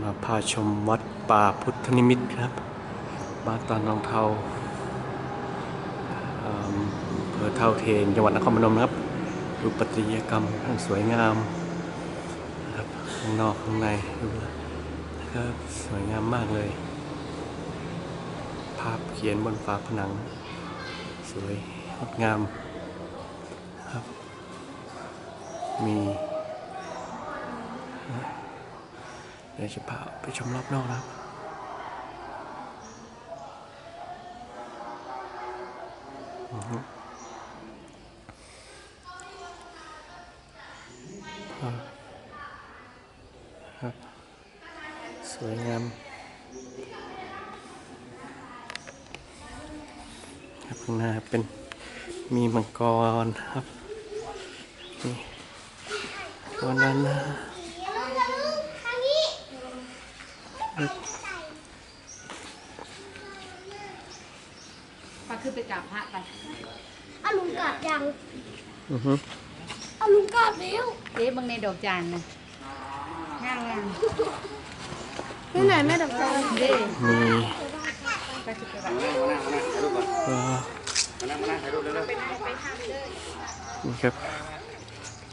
มาพาชมวัดป่าพุทธนิมิตครับบ้านตาน้องเทาเอิ่มอเภอเท่าเทนจังหวัดนครพนมครับ ดูปัตยกรรมทั้งสวยงามครับข้างนอกข้างในดูนะครับสวยงามมากเลย ภาพเขียนบนฝาผนัง สวยงดงามครับมีเดี๋ยวจะพาไปชมรอบนอกนะครับครับ สวยงามครับข้างหน้าเป็นมีมังกรครับนี่วันนั้นนะ พาขึ้นไปกราบพระไปอาลุงกลับยังอือฮึอาลุงกลับแล้วเอ๊ะบางในดอกจานนะงามงามที่ไหนแม่ดับจันเด้มีไปขึ้นไปไหว้เอ่อนี่ครับ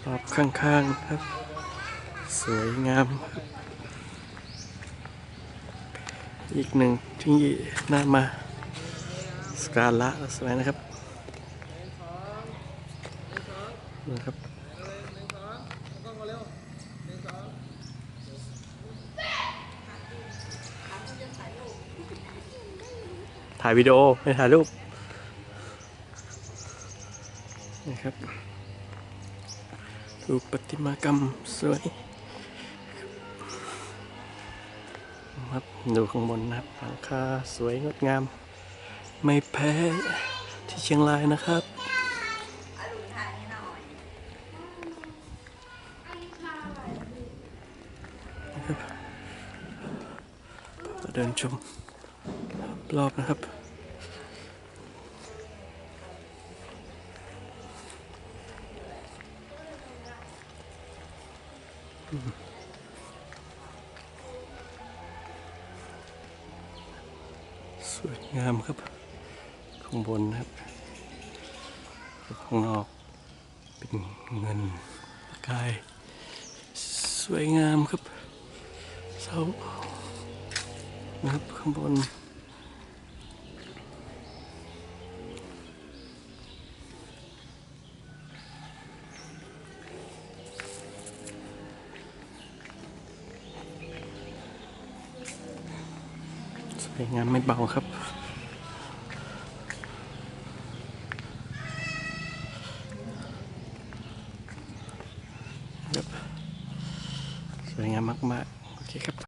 รอบข้างๆครับ สวยงามครับ อีกหนึ่งที่น่ามาสการะสวยนะครับนะครับถ่ายวิดีโอไม่ถ่ายรูปนะครับดูประติมากรรมสวย ครับ ดูข้างบนนะครับหลังคาสวยงดงาม ไม่แพ้ที่เชียงรายนะครับเดินชมรอบนะครับ สวยงามครับ ข้างบนนะครับ ข้างนอกเป็นเงินประกาย สวยงามครับเสานะครับข้างบน สวยงามไม่เบาค